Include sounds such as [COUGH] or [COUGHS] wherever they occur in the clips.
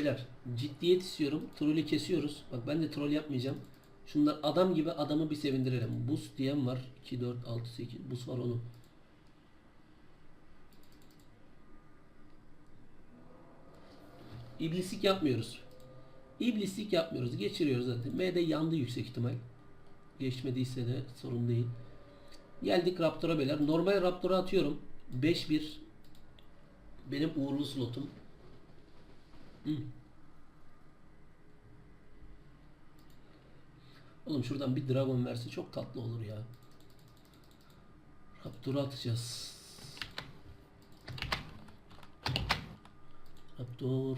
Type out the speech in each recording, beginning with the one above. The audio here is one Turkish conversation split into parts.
Beyler ciddiyet istiyorum. Trolü kesiyoruz. Bak ben de troll yapmayacağım. Şunlar adam gibi adamı bir sevindirelim. Buz diyen var. 2, 4, 6, 8. Buz var oğlum. İblislik yapmıyoruz. İblislik yapmıyoruz. Geçiriyoruz zaten. M'de yandı yüksek ihtimal. Geçmediyse de sorun değil. Geldik Raptor'a beyler. Normal Raptor'a atıyorum. 5-1. Benim uğurlu slotum. Oğlum şuradan bir Dragon verse çok tatlı olur ya. Raptor'u atacağız. Raptor.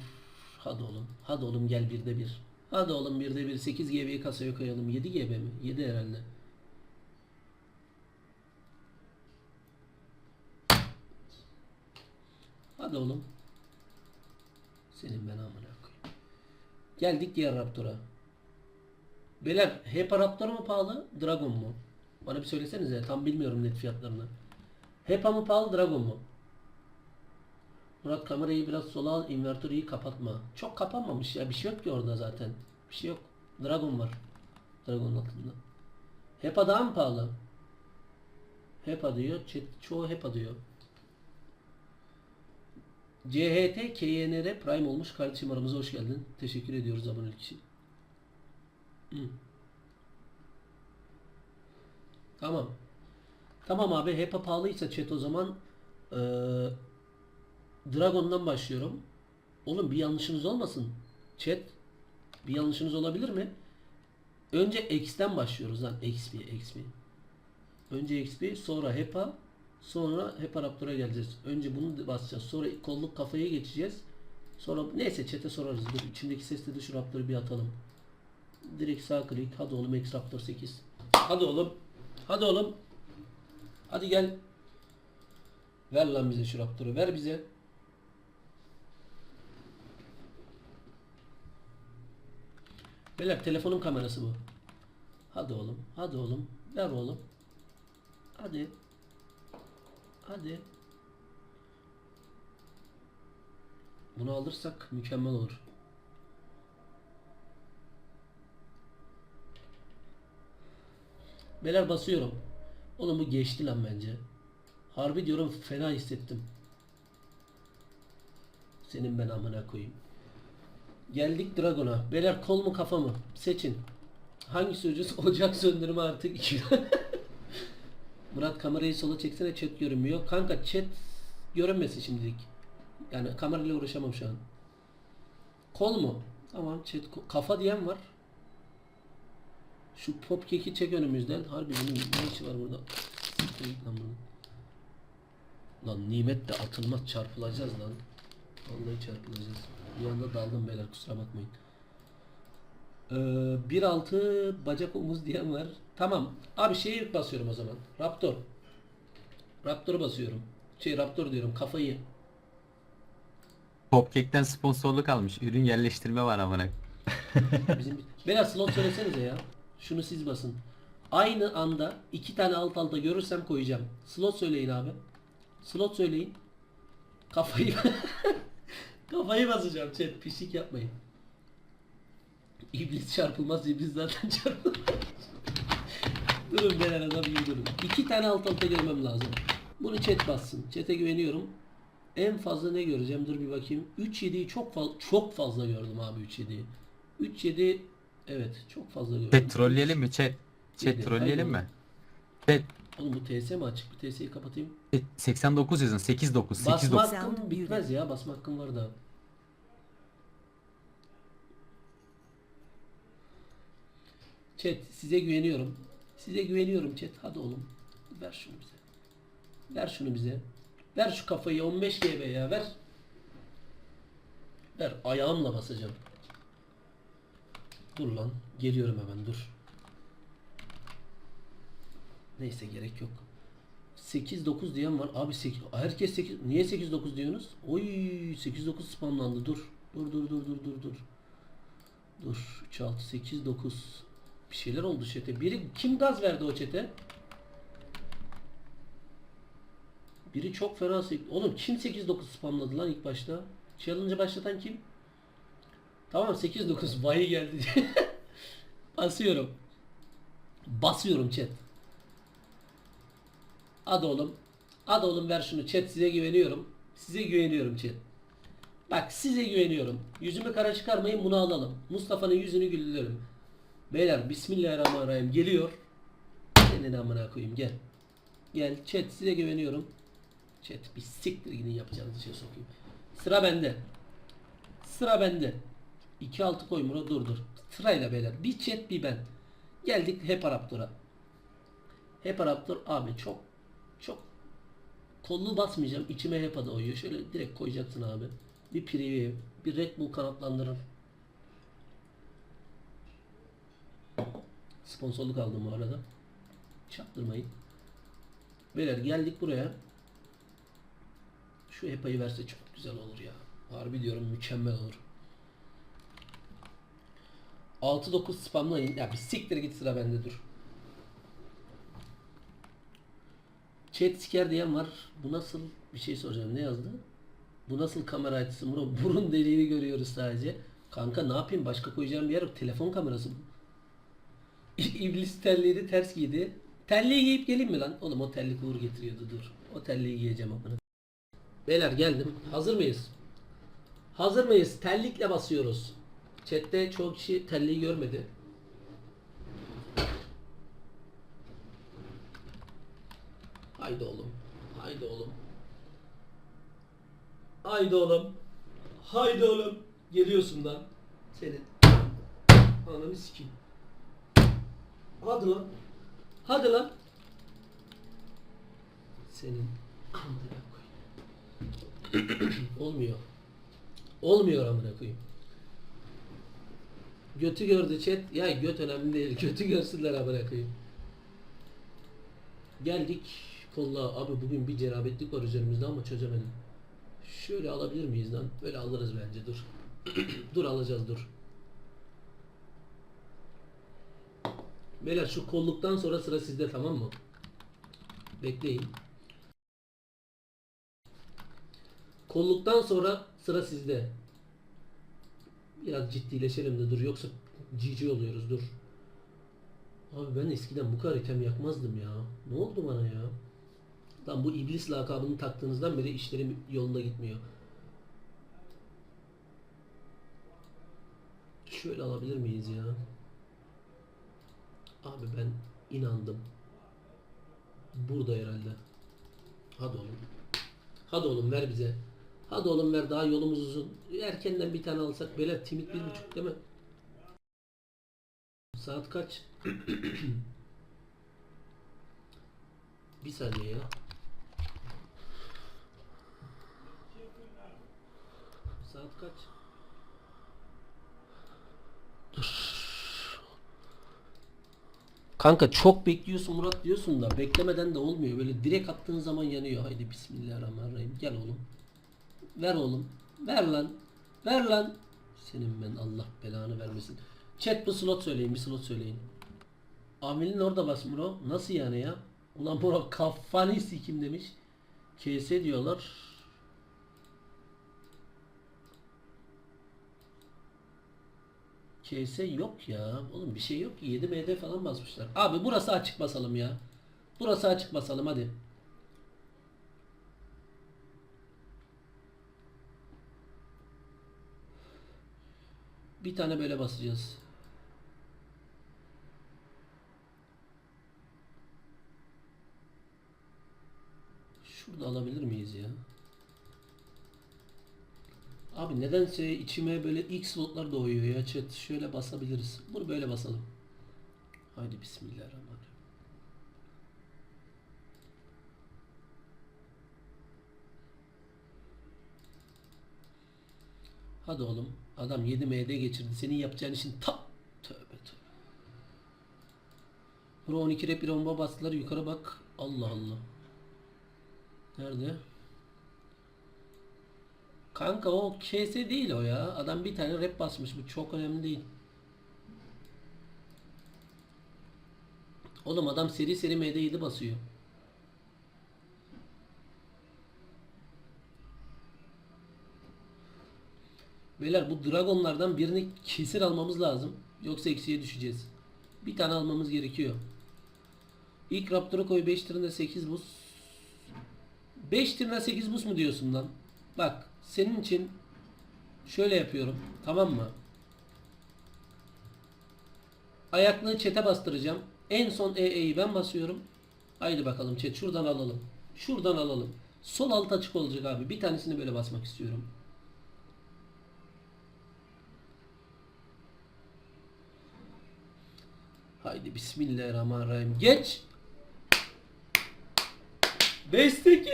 Hadi oğlum. Hadi oğlum gel birde bir. Hadi oğlum birde bir. 8 GB'yi kasaya koyalım. 7 GB mi? 7 herhalde. Hadi oğlum. Senin ben amına koyayım. Geldik diğer Raptor'a. Beyler Hepa Raptor mu pahalı? Dragon mu? Bana bir söylesenize. Tam bilmiyorum net fiyatlarını. Hepa mı pahalı? Dragon mu? Murat kamerayı biraz sola al. invertörü iyi kapatma. Çok kapanmamış ya. Bir şey yok ki orada zaten. Bir şey yok. Dragon var. Dragon'un altında. Hepa daha mı pahalı? Hepa diyor. Çoğu Hepa diyor. CHT KNR Prime olmuş. Kardeşim aramıza hoş geldin. Teşekkür ediyoruz abonelik için. Tamam. Tamam abi HEPA pahalıysa chat o zaman eee, Dragon'dan başlıyorum. Oğlum bir yanlışınız olmasın. Chat bir yanlışınız olabilir mi? Önce X'ten başlıyoruz lan. XP, XP. Önce XP, sonra HEPA, sonra HEPA Raptor'a geleceğiz. Önce bunu basacağız. Sonra kolluk kafaya geçeceğiz. Sonra neyse chat'e sorarız. Dur içimdeki sesle de şu Raptor'u bir atalım. Direkt sağ klik. Hadi oğlum X Raptor 8. Hadi oğlum. Hadi oğlum. Hadi gel. Ver lan bize şu Raptor'u. Ver bize. Beyler telefonun kamerası bu. Hadi oğlum. Hadi oğlum. Ver oğlum. Hadi. Hadi. Bunu alırsak mükemmel olur. Beyler basıyorum. Oğlum bu geçti lan bence. Harbi diyorum fena hissettim. Senin ben amına koyayım. Geldik Dragon'a. Beyler kol mu kafa mı? Seçin. Hangisi ucuz? [LAUGHS] Ocak söndürme artık 2 [LAUGHS] Murat kamerayı sola çeksene chat görünmüyor. Kanka chat görünmesin şimdilik. Yani kamerayla uğraşamam şu an. Kol mu? Tamam chat kafa diyen var. Şu pop keki çek önümüzden. Harbi bunun ne işi var burada? Lan. Lan nimet de atılmaz çarpılacağız lan. Vallahi çarpılacağız. Bir anda daldım beyler kusura bakmayın. Ee, 1.6 bacak omuz diyen var. Tamam. Abi şeyi basıyorum o zaman. Raptor. Raptor'u basıyorum. Şey Raptor diyorum kafayı. Popcake'den sponsorluk almış. Ürün yerleştirme var amına. [LAUGHS] Bizim Beyler slot söylesenize ya. Şunu siz basın. Aynı anda iki tane alt alta görürsem koyacağım. Slot söyleyin abi. Slot söyleyin. Kafayı [LAUGHS] kafayı basacağım chat. Pislik yapmayın. İblis çarpılmaz. iblis zaten çarpılmaz. Durun beyler adam iyi durun. İki tane alt alta görmem lazım. Bunu chat bassın. Chat'e güveniyorum. En fazla ne göreceğim? Dur bir bakayım. 3-7'yi çok fazla çok fazla gördüm abi 3-7'yi. 3-7 evet çok fazla gördüm. Chat trolleyelim mi chat? Chat trolleyelim mi? Chat Oğlum bu TS mi açık? Bir TS'yi kapatayım. chat, 89 yazın 89 Basma 89. hakkım bitmez ya. Basma hakkım var da. Chat size güveniyorum. Size güveniyorum chat. Hadi oğlum. Ver şunu bize. Ver şunu bize. Ver şu kafayı 15 GB ya ver. Ver ayağımla basacağım. Dur lan. Geliyorum hemen dur. Neyse gerek yok. 8-9 diyen var. Abi 8, herkes 8. Niye 8-9 diyorsunuz? Oy 8-9 spamlandı. Dur. Dur dur dur dur dur dur. Dur. 3 6 8 9. Bir şeyler oldu çete. Biri kim gaz verdi o çete? Biri çok fena Oğlum kim 8-9 spamladı lan ilk başta? Challenge'ı başlatan kim? Tamam 8-9 vahiy geldi. [LAUGHS] Basıyorum. Basıyorum chat. Hadi oğlum. Hadi oğlum ver şunu chat size güveniyorum. Size güveniyorum chat. Bak size güveniyorum. Yüzümü kara çıkarmayın bunu alalım. Mustafa'nın yüzünü güldürelim. Beyler bismillahirrahmanirrahim geliyor. Senin amına koyayım gel. Gel chat size güveniyorum. Chat bir siktir gidin yapacağınız işe sokayım. Sıra bende. Sıra bende. 2-6 koy Murat dur dur. Sırayla beyler. Bir chat bir ben. Geldik hep Araptura. Hep Araptur abi çok çok kolunu basmayacağım. İçime hep adı uyuyor. Şöyle direkt koyacaksın abi. Bir preview. Bir Red Bull kanatlandırır. Sponsorluk aldım bu arada. Çaktırmayın. Beyler geldik buraya. Şu EPA'yı verse çok güzel olur ya. Harbi diyorum mükemmel olur. 6-9 spamlayın. Ya bir siktir git sıra bende dur. Chat siker diyen var. Bu nasıl bir şey soracağım. Ne yazdı? Bu nasıl kamera açısı? Burun deliğini görüyoruz sadece. Kanka ne yapayım? Başka koyacağım bir yer yok. Telefon kamerası bu. İblis terliğini ters giydi. Terliği giyip geleyim mi lan? Oğlum o terlik uğur getiriyordu dur. O terliği giyeceğim amına. Beyler geldim. Hazır mıyız? Hazır mıyız? Terlikle basıyoruz. Chat'te çoğu kişi terliği görmedi. Haydi oğlum. Haydi oğlum. Haydi oğlum. Haydi oğlum. Geliyorsun lan. Senin. Ananı sikeyim. Hadi lan. Hadi lan. Senin. [COUGHS] Olmuyor. Olmuyor amına koyayım. Götü gördü chat. Ya göt önemli değil. [LAUGHS] Götü görsünler amına koyayım. Geldik kolla abi bugün bir cerabetlik var üzerimizde ama çözemedim. Şöyle alabilir miyiz lan? Böyle alırız bence dur. [COUGHS] dur alacağız dur. Beyler şu kolluktan sonra sıra sizde tamam mı? Bekleyin. Kolluktan sonra sıra sizde. Biraz ciddileşelim de dur yoksa cici oluyoruz dur. Abi ben eskiden bu kadar item yakmazdım ya. Ne oldu bana ya? Lan bu iblis lakabını taktığınızdan beri işlerim yolunda gitmiyor. Şöyle alabilir miyiz ya? Abi ben inandım. Burada herhalde. Hadi oğlum. Hadi oğlum ver bize. Hadi oğlum ver daha yolumuz uzun. Erkenden bir tane alsak. Beyler timit bir buçuk değil mi? Saat kaç? [CLEARS THROAT] bir saniye ya. Saat kaç? Kanka çok bekliyorsun Murat diyorsun da beklemeden de olmuyor. Böyle direkt attığın zaman yanıyor. Haydi bismillahirrahmanirrahim. Gel oğlum. Ver oğlum. Ver lan. Ver lan. Senin ben Allah belanı vermesin. Chat bu slot söyleyin. Bir slot söyleyin. Amil'in orada bas Muro. Nasıl yani ya? Ulan Muro kafanı sikim demiş. KS diyorlar. KS yok ya. Oğlum bir şey yok ki. 7 MD falan basmışlar. Abi burası açık basalım ya. Burası açık basalım hadi. Bir tane böyle basacağız. Şurada alabilir miyiz ya? Abi nedense içime böyle ilk slotlar doğuyor ya chat. Şöyle basabiliriz. Bunu böyle basalım. Haydi bismillahirrahmanirrahim. Hadi oğlum. Adam 7 MD geçirdi. Senin yapacağın işin ta tövbe tövbe. Bro 12 rap bir bomba bastılar. Yukarı bak. Allah Allah. Nerede? Kanka o KS değil o ya. Adam bir tane rap basmış. Bu çok önemli değil. Oğlum adam seri seri MD7 basıyor. Beyler bu dragonlardan birini kesin almamız lazım. Yoksa eksiye düşeceğiz. Bir tane almamız gerekiyor. İlk Raptor'a koy 5 tırına 8 buz. 5 tırına 8 buz mu diyorsun lan? Bak senin için şöyle yapıyorum. Tamam mı? Ayaklığı çete bastıracağım. En son EE'yi ben basıyorum. Haydi bakalım chat şuradan alalım. Şuradan alalım. Sol alt açık olacak abi. Bir tanesini böyle basmak istiyorum. Haydi bismillahirrahmanirrahim. Geç. 5 8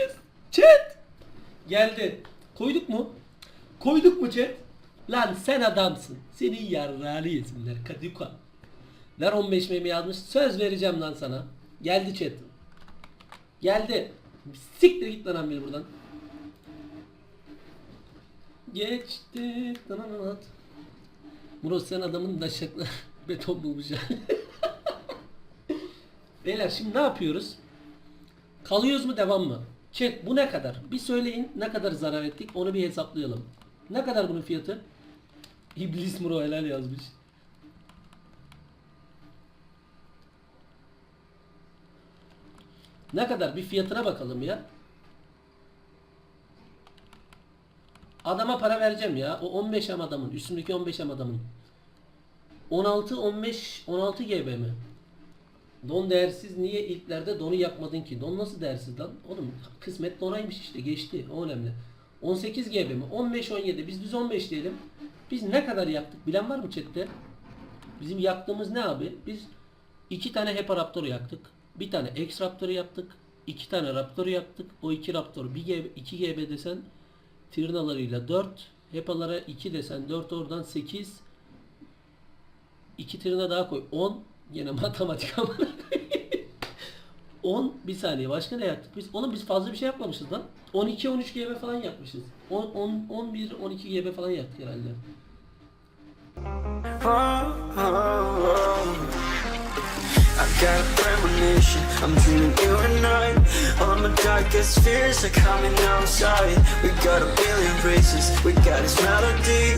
chat. Geldi. Koyduk mu? Koyduk mu chat? Lan sen adamsın. Senin yarrağını yesinler. Kaduka. Ver 15 memi yazmış. Söz vereceğim lan sana. Geldi chat. Geldi. Siktir git lan amir buradan. Geçti. Tananat. Murat sen adamın daşaklı [LAUGHS] beton bulmuş. [LAUGHS] Beyler şimdi ne yapıyoruz? Kalıyoruz mu devam mı? Chat bu ne kadar? Bir söyleyin ne kadar zarar ettik onu bir hesaplayalım. Ne kadar bunun fiyatı? İblis Muro helal yazmış. Ne kadar? Bir fiyatına bakalım ya. Adama para vereceğim ya. O 15 am adamın. Üstümdeki 15 am adamın. 16 15 16 GB mi? Don değersiz niye ilklerde donu yapmadın ki? Don nasıl değersiz lan? Oğlum kısmet donaymış işte geçti. O önemli. 18 GB mi? 15 17. Biz düz 15 diyelim. Biz ne kadar yaktık? Bilen var mı chatte? Bizim yaktığımız ne abi? Biz iki tane HEPA Raptor'u yaktık. Bir tane X Raptor'u yaptık. iki tane Raptor'u yaktık. O iki Raptor 1 GB, 2 GB desen Tirnalarıyla 4. HEPA'lara 2 desen 4 oradan 8. 2 tırna daha koy. 10. Yine matematik ama. 10 bir saniye başka ne yaptık biz? Oğlum biz fazla bir şey yapmamışız lan. 12 13 GB falan yapmışız. 10 10 11 12 GB falan yaptık herhalde.